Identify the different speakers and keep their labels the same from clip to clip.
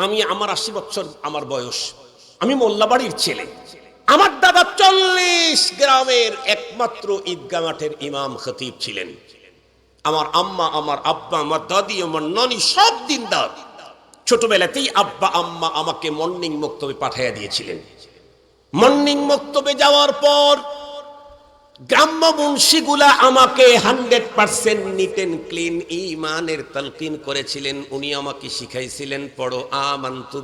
Speaker 1: আমি আমার আশি বছর আমার বয়স। আমি মোল্লাবাড়ির ছেলে। আমার দাদা চল্লিশ গ্রামের একমাত্র ঈদগা মাঠের ইমাম খতিব ছিলেন। আমার আম্মা, আমার আব্বা, আমার দাদি, আমার ননি সব দিন দিনদার। ছোটবেলাতেই আব্বা, আম্মা আমাকে মর্নিং মক্তবে পাঠাইয়া দিয়েছিলেন। মর্নিং মক্তবে যাওয়ার পর গ্রাম্য মুন্সিগুলা আমাকে hundred percent neat and clean ইমানের তালকিন করেছিলেন। উনি আমাকে শিখাইছিলেন, পড়ো, আমান্তু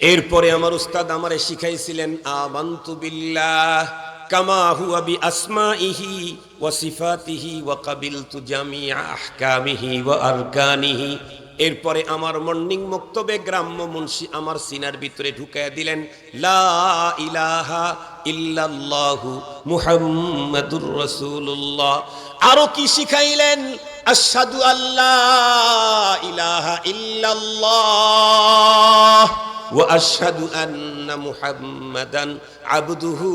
Speaker 1: এরপরে আমার উস্তাদ আমারে শিখাইছিলেন, আমান্তু বিল্লাহ এরপরে আমার মর্নিং মুক্তবে গ্রাম্য মুন্সি আমার সিনার ভিতরে ঢুকাইয়া দিলেন, লা ইলাহা ইল্লাল্লাহু মুহাম্মাদুর আরও কি শিখাইলেন? আসাদু আল্লাহ ইলাহা মুহাম্মাদান আবদুহু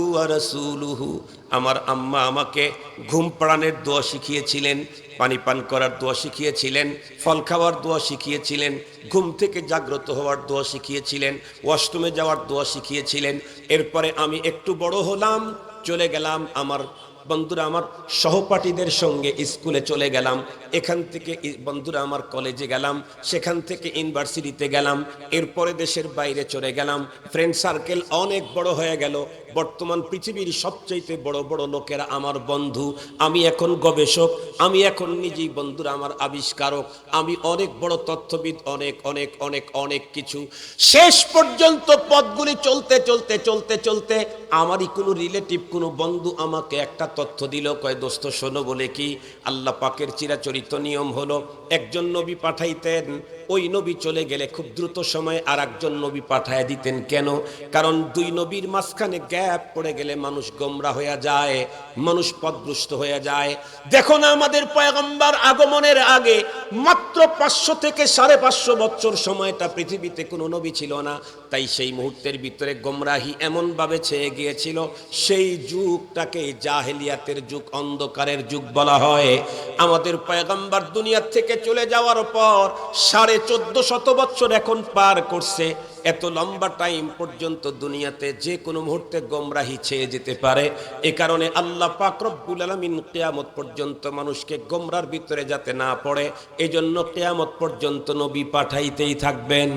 Speaker 1: আমার আম্মা আমাকে ঘুম পাড়ানোর দোয়া শিখিয়েছিলেন, পানি পান করার দোয়া শিখিয়েছিলেন, ফল খাওয়ার দোয়া শিখিয়েছিলেন, ঘুম থেকে জাগ্রত হওয়ার দোয়া শিখিয়েছিলেন, ওয়াশরুমে যাওয়ার দোয়া শিখিয়েছিলেন। এরপরে আমি একটু বড় হলাম, চলে গেলাম আমার বন্ধুরা, আমার সহপাঠীদের সঙ্গে স্কুলে চলে গেলাম। এখান থেকে বন্ধুরা, আমার কলেজে গেলাম। সেখান থেকে ইউনিভার্সিটিতে গেলাম। এরপরে দেশের বাইরে চলে গেলাম। ফ্রেন্ড সার্কেল অনেক বড় হয়ে গেল। বর্তমান পৃথিবীর সবচাইতে বড় বড় লোকেরা আমার বন্ধু। আমি এখন গবেষক। আমি এখন নিজেই বন্ধুরা, আমার আবিষ্কারক। আমি অনেক বড় তথ্যবিদ, অনেক অনেক অনেক অনেক কিছু। শেষ পর্যন্ত পথগুলি চলতে চলতে চলতে চলতে আমারই কোনো রিলেটিভ কোনো বন্ধু আমাকে একটা তথ্য দিল, কয়, দোস্ত, শোনো বলে কি, আল্লাহ পাকের চিরাচরিত নিয়ম হলো, একজন নবী পাঠাইতেন ওই নবী চলে গেলে খুব দ্রুত সময়ে আর একজন নবী পাঠায় দিতেন। কেন? কারণ দুই নবীর মাঝখানে গ্যাপ পড়ে গেলে মানুষ গোমরা হয়ে যায়, মানুষ পদভ্রষ্ট হয়ে যায়। দেখো না আমাদের পয়গম্বর আগমনের আগে মাত্র পাঁচশো থেকে সাড়ে পাঁচশো বছর সময়টা পৃথিবীতে কোনো নবী ছিল না। তাই সেই মুহূর্তের ভিতরে গোমরাহি এমনভাবে ছেয়ে গিয়েছিল, সেই যুগটাকে জাহেলিয়াতের যুগ, অন্ধকারের যুগ বলা হয়। আমাদের পয়গম্বর দুনিয়ার থেকে চলে যাওয়ার পর সাড়ে চোদ্দ শত বছর এখন পার করছে, এত লম্বা টাইম পর্যন্ত দুনিয়াতে যে কোনো মুহূর্তে গোমরাহি ছেয়ে যেতে পারে। এ কারণে আল্লাহ পাক রব্বুল আলামিন কিয়ামত পর্যন্ত মানুষকে গোমরার ভিতরে যাতে না পড়ে, এজন্য কিয়ামত পর্যন্ত নবী পাঠাইতেই থাকবেন।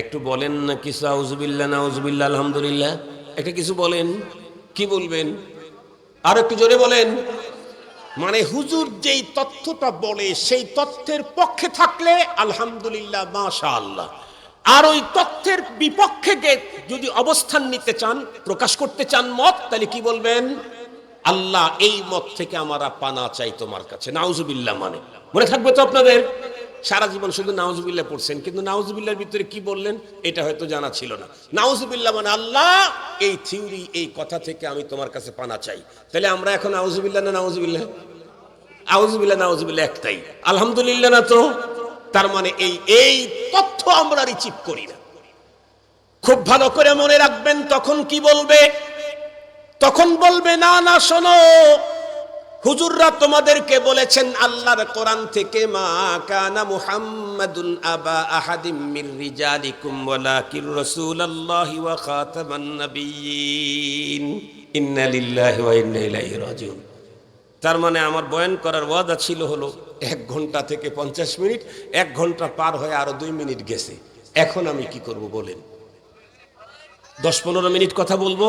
Speaker 1: একটু বলেন না কিছু আউজুবিল্লাহ নাউজুবিল্লাহ আলহামদুলিল্লাহ। একটা কিছু বলেন, কি বলবেন? আর একটু জোরে বলেন। মানে হুজুর যেই তথ্যটা বলে, সেই তথ্যের পক্ষে থাকলে আলহামদুলিল্লাহ মাশা আল্লাহ আর ওই তথ্যের বিপক্ষে যদি অবস্থান নিতে চান, প্রকাশ করতে চান মত, তাহলে কি বলবেন? আল্লাহ এই মত থেকে আমারা পানা চাই তোমার কাছে। নাউজুবিল্লাহ মানে। মনে থাকবে তো আপনাদের? সারা জীবন শুধু নাউজুবিল্লাহ পড়ছেন, কিন্তু নাউজুবিল্লাহর ভিতরে কি বললেন? এটা হয়তো জানা ছিল না। নাউজুবিল্লাহ মানে আল্লাহ, এই থিওরি, এই কথা থেকে আমি তোমার কাছে পানা চাই। তাহলে আমরা এখন নাউজুবিল্লাহ না নাউজুবিল্লাহ? আউজুবিল্লাহ, নাউজুবিল্লাহ একটাই। আলহামদুলিল্লাহ না তো? তার মানে এই এই তথ্য আমরা রিচিভ করি না। খুব ভালো করে মনে রাখবেন, তখন কি বলবে? তখন বলবে, না না, শোনো। হুজুররা তোমাদেরকে বলেছেন, আল্লাহর কোরআন থেকে মা কানা মুহাম্মাদুন আবা আহাদিম মির রিজালিকুম ওয়ালাকির রাসূলুল্লাহি ওয়া খাতামান নাবিয়্যিন। ইন্না লিল্লাহি ওয়া ইন্না ইলাইহি রাজিউন। তার মানে আমার বয়ান করার ওয়াদা ছিল হলো, এক ঘণ্টা থেকে পঞ্চাশ মিনিট, এক ঘণ্টা পার হয়ে আরও দুই মিনিট গেছে। এখন আমি কি করব বলেন? দশ পনেরো মিনিট কথা বলব?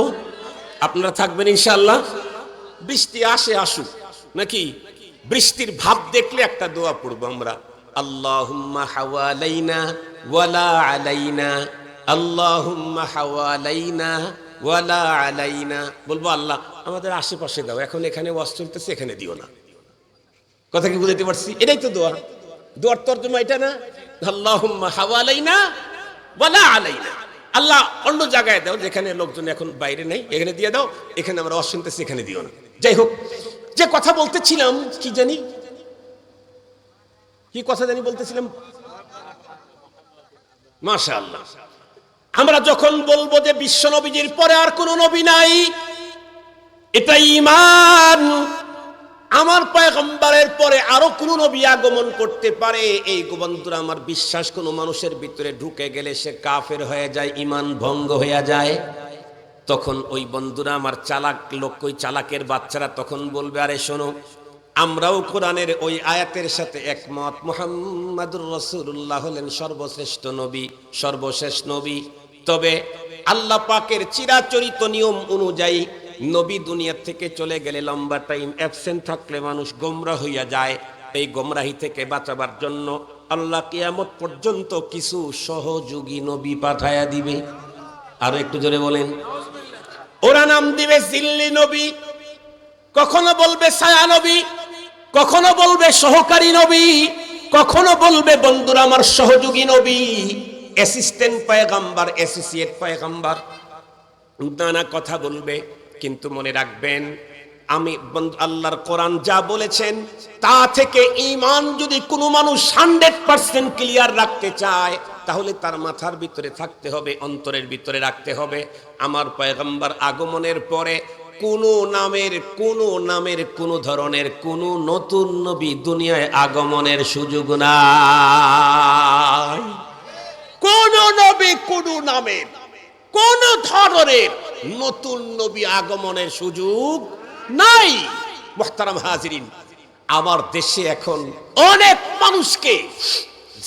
Speaker 1: আপনারা থাকবেন ইনশাল্লাহ বৃষ্টি আসে আসুক। নাকি? বৃষ্টির ভাব দেখলে একটা দোয়া পড়ব আমরা। আল্লাহুম্মা হাওয়ালাইনা ওয়ালা আলাইনা। আল্লাহুম্মা হাওয়ালাইনা ওয়ালা আলাইনা। বলব, আল্লাহ, আমাদের আশেপাশে দাও। এখন এখানে ওয়াজ চলতেছে, এখানে দিও না। কথা কি বুঝাতে পারছি? এটাই তো দোয়া। দোয়ার তর্জমা এটা না? আল্লাহুম্মা হাওয়ালাইনা ওয়ালা আলাইনা। আল্লাহ অন্য জায়গায় দাও, যেখানে লোকজন এখন বাইরে নেই, এখানে দিয়ে দাও। এখানে আমরা ওয়াজ শুনতেছি, এখানে দিও না। যাই হোক যে কথা বলতেছিলাম, কি জানি? কি কথা জানি বলতেছিলাম? মাশা আমরা যখন বলব যে বিশ্ব নবীজির পরে আর কোনো নবী নাই, এটা ইমান আমার পয়গম্বরের পরে আরও কোন নবী আগমন করতে পারে, এই বন্ধুরা আমার বিশ্বাস, কোনো মানুষের ভিতরে ঢুকে গেলে সে কাফের হয়ে যায় ইমান ভঙ্গ হয়ে যায়। তখন ওই বন্ধুরা আমার চালাক লোক, ওই চালাকের বাচ্চারা তখন বলবে, আরে শোনো, আমরাও কোরআনের ওই আয়াতের সাথে একমত। মোহাম্মদুর রসুল্লাহ হলেন সর্বশ্রেষ্ঠ নবী, সর্বশেষ নবী। তবে আল্লাহ পাকের চিরাচরিত নিয়ম অনুযায়ী নবী দুনিয়া থেকে চলে গেলে লম্বা টাইম অ্যাবসেন্ট থাকলে মানুষ গোমরা হইয়া যায়। এই গোমরাহি থেকে বাঁচাবার জন্য আল্লাহ কিয়ামত পর্যন্ত কিছু সহযোগী নবী পাঠায়া দিবে। আরও একটু জোরে বলেন। ওরা নাম দিবে জিল্লি নবী। কখনো বলবে ছায়া নবী, কখনো বলবে সহকারী নবী, কখনো বলবে বন্ধুরা আমার সহযোগী নবী। অ্যাসিস্ট্যান্ট পায়গাম্বার অ্যাসোসিয়েট পায়গাম্বার। নানা কথা বলবে, কিন্তু মনে রাখবেন, আমি আল্লাহর কোরআন যা বলেছেন, তা থেকে ঈমান যদি কোনো মানুষ হান্ড্রেড পার্সেন্ট ক্লিয়ার রাখতে চায় তাহলে তার মাথার ভিতরে থাকতে হবে, অন্তরের ভিতরে রাখতে হবে। আমার পয়গম্বর আগমনের পরে কোন নামের কোন নামের, কোন ধরনের, কোন নতুন নবী দুনিয়ায় আগমনের সুযোগ নাই। কোন নবী, কোন নামের, কোন ধরনের নতুন নবী আগমনের সুযোগ নাই। মোহতারাম হাজিরিন, আমার দেশে এখন অনেক মানুষকে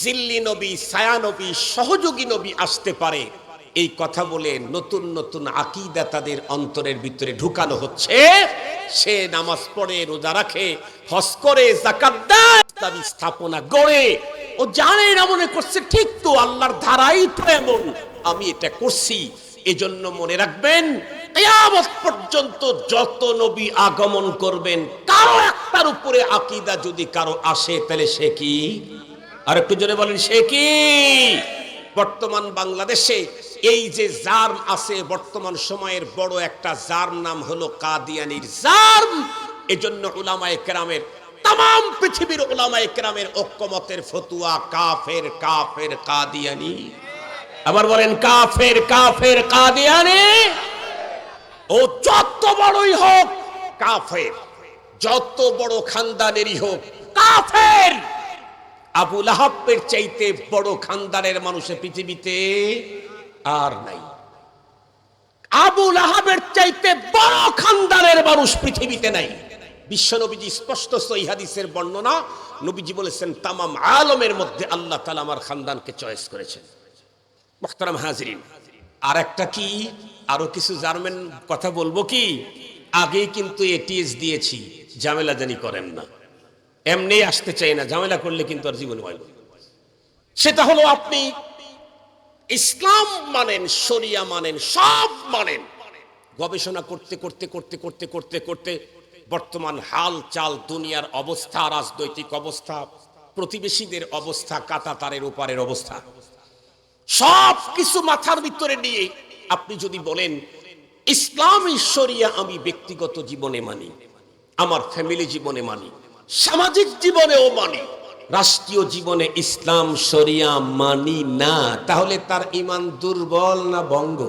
Speaker 1: জিল্লি নবী, ছায়া নবী, সহযোগী নবী আসতে পারে। এই কথা বলে নতুন নতুন আকিদা তাদের অন্তরের ভিতরে ঢুকানো হচ্ছে। সে নামাজ পড়ে, রোজা রাখে হস করে জাকাত দেয় স্থাপনা গড়ে। ও জানে না মনে করছে, ঠিক তো আল্লাহর ধারাই তো এমন। আমি এটা করছি, এজন্য মনে রাখবেন, কিয়ামত পর্যন্ত যত নবী আগমন করবেন, কারও একটার উপরে আকিদা যদি কারও আসে, তাহলে সে কি? আর একটু জোরে বলেন, সে কি? বর্তমান বাংলাদেশে এই যে জার্ম আছে, বর্তমান সময়ের বড় একটা জার্ম নাম হলো কাদিয়ানির জার্ম। এজন্য উলামায়ে কেরামের তাম পৃথিবীর ওলামায়ে কেরামের ঐক্যমতের ফতুয়া কাফের কাফের, কাদিয়ানি। আবার বলেন, কাফের কাফের, কাদিয়ানি। ও যত বড়ই হোক, কাফের, যত বড় খানদানেরই হোক, কাফের। আবু লাহাবের চাইতে বড় খানদানের মানুষের পৃথিবীতে আর নাই। আবু লাহাবের চাইতে বড় খানদানের মানুষ পৃথিবীতে নাই। বিশ্ব নবীজি স্পষ্ট সই হাদিসের বর্ণনা, নবীজি বলেছেন, তামাম আলমের মধ্যে আল্লাহ তালা আমার খানদানকে চয়েস করেছেন। মোখতারাম হাজরিন, আর একটা কি? আরও কিছু জার্মান কথা বলব কি? আগেই কিন্তু এটিএস দিয়েছি, ঝামেলা জানি করেন না। এমনি আসতে চাই না, ঝামেলা করলে কিন্তু আর জীবন হয়। সেটা হলো আপনি ইসলাম মানেন, শরিয়া মানেন, সব মানেন গবেষণা করতে করতে করতে করতে করতে করতে বর্তমান হাল চাল দুনিয়ার অবস্থা, রাজনৈতিক অবস্থা, প্রতিবেশীদের অবস্থা, কাতাতারের ওপারের অবস্থা, সব কিছু মাথার ভিতরে নিয়ে আপনি যদি বলেন, ইসলাম ঈশ্বরিয়া আমি ব্যক্তিগত জীবনে মানি, আমার ফ্যামিলি জীবনে মানি সামাজিক জীবনেও মানি। রাষ্ট্রীয় জীবনে ইসলাম, শরিয়া মানি না, তাহলে তার ইমান দুর্বল না ভঙ্গ?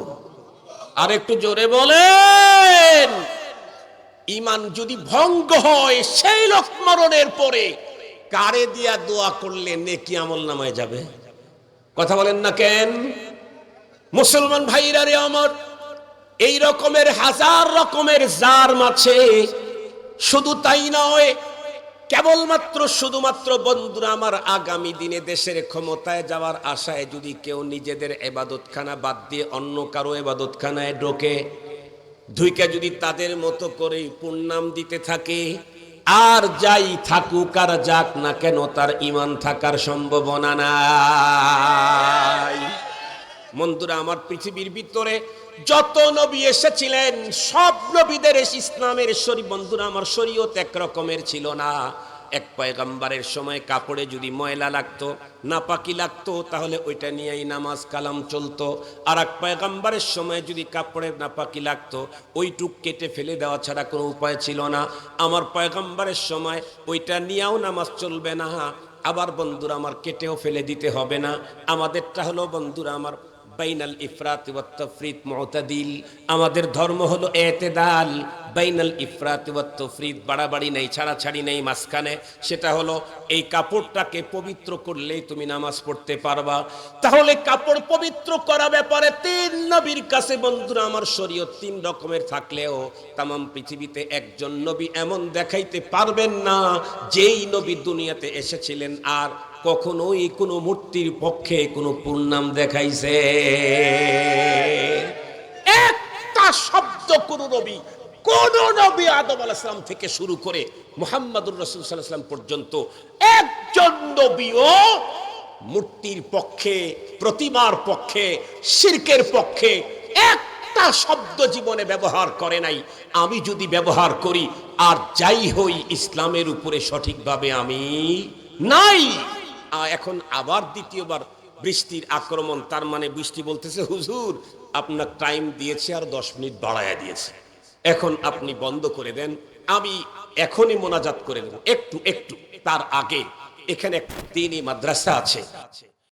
Speaker 1: আর একটু জোরে বলেন ইমান যদি ভঙ্গ হয়, সেই লোক মরণের পরে কারে দিয়া দোয়া করলে নেকি আমল নামায় যাবে? কথা বলেন না কেন? মুসলমান ভাইরা রে আমার, এই রকমের হাজার রকমের জার্ম মাছে, শুধু তাই নয় কেবলমাত্র শুধুমাত্র বন্ধুরা আমার আগামী দিনে দেশের ক্ষমতায় যাওয়ার আশায় যদি কেউ নিজেদের এবাদতখানা বাদ দিয়ে অন্য কারও এবাদতখানায় ঢোকে, ধুইকা যদি তাদের মতো করে পূর্ণাম দিতে থাকে, আর যাই থাকুক আর যাক না কেন তার ইমান থাকার সম্ভাবনা নাই। বন্ধুরা, আমার পৃথিবীর ভিতরে যত নবী এসেছিলেন, সব নবীদের ইসলামের শরী বন্ধুরা, আমার শরীয়ত এক রকমের ছিল না। এক পয়গাম্বারের সময় কাপড়ে যদি ময়লা লাগতো, নাপাকি লাগতো, তাহলে ওইটা নিয়েই নামাজ কালাম চলতো। আর এক পয়গাম্বারের সময় যদি কাপড়ে নাপাকি লাগতো, ওইটুক কেটে ফেলে দেওয়া ছাড়া কোনো উপায় ছিল না। আমার পয়গাম্বারের সময় ওইটা নিয়েও নামাজ চলবে না। আবার বন্ধুরা, আমার কেটেও ফেলে দিতে হবে না। আমাদেরটা হলো, বন্ধুরা, আমার বাইনাল ইফরাত তাফরিত মুতাদিল। আমাদের ধর্ম হলো এতেদাল। বাইনাল ইফরাত তাফরিত বাড়াবাড়ি নেই, ছাড়াছাড়ি নেই, মাঝখানে। সেটা হলো এই কাপড়টাকে পবিত্র করলেই তুমি নামাজ পড়তে পারবা। তাহলে কাপড় পবিত্র করা ব্যাপারে তিন নবীর কাছে বন্ধুরা, আমার শরীয়ত তিন রকমের থাকলেও তাম পৃথিবীতে একজন নবী এমন দেখাইতে পারবেন না, যেই নবী দুনিয়াতে এসেছিলেন আর কখনোই কোনো মূর্তির পক্ষে কোনো পূর্ণাম দেখাইছে। একটা শব্দ কোন নবী কোন নবী আদম আলাইসালাম থেকে শুরু করে মুহাম্মাদুর রসুল সাল্লাম পর্যন্ত একজন নবীও মূর্তির পক্ষে, প্রতিমার পক্ষে, শিরকের পক্ষে একটা শব্দ জীবনে ব্যবহার করে নাই। আমি যদি ব্যবহার করি আর যাই হই ইসলামের উপরে সঠিকভাবে আমি নাই। এখন আবার দ্বিতীয়বার বৃষ্টির আক্রমণ, তার মানে বৃষ্টি বলতেছে, হুজুর, আপনার টাইম দিয়েছে আর দশ মিনিট বাড়ায় দিয়েছে। এখন আপনি বন্ধ করে দেন, আমি এখনই মোনাজাত করে দেব, একটু একটু। তার আগে এখানে দিনই মাদ্রাসা আছে